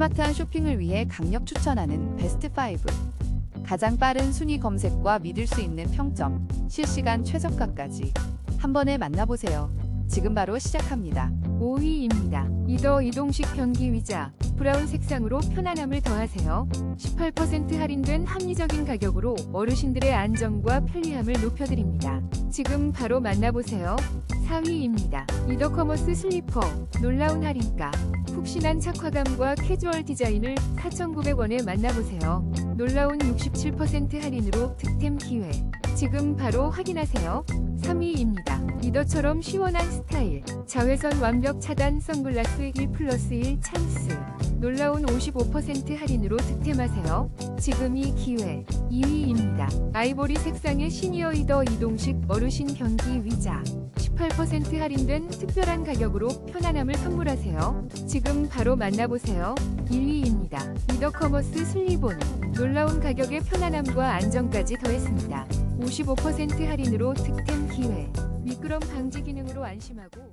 스마트한 쇼핑을 위해 강력 추천하는 베스트 5. 가장 빠른 순위 검색과 믿을 수 있는 평점, 실시간 최저가까지 한 번에 만나보세요. 지금 바로 시작합니다. 5위입니다. 이더 이동식 변기 의자 브라운 색상으로 편안함을 더하세요. 18% 할인된 합리적인 가격으로 어르신들의 안정과 편리함을 높여드립니다. 지금 바로 만나보세요. 4위입니다. 이더 커머스 슬리퍼 놀라운 할인가 푹신한 착화감과 캐주얼 디자인을 4,900원에 만나보세요. 놀라운 67% 할인으로 득템 기회. 지금 바로 확인하세요. 3위입니다. 이더처럼 시원한 스타일. 자외선 완벽 차단 선글라스 1 플러스 1 찬스. 놀라운 55% 할인으로 득템하세요. 지금이 기회. 2위입니다. 아이보리 색상의 시니어 이더 이동식 어르신 변기 의자. 18% 할인된 특별한 가격으로 편안함을 선물하세요. 지금 바로 만나보세요. 1위입니다. 이더 커머스 슬리본. 놀라운 가격의 편안함과 안정까지 더했습니다. 55% 할인으로 득템 기회. 미끄럼 방지 기능으로 안심하고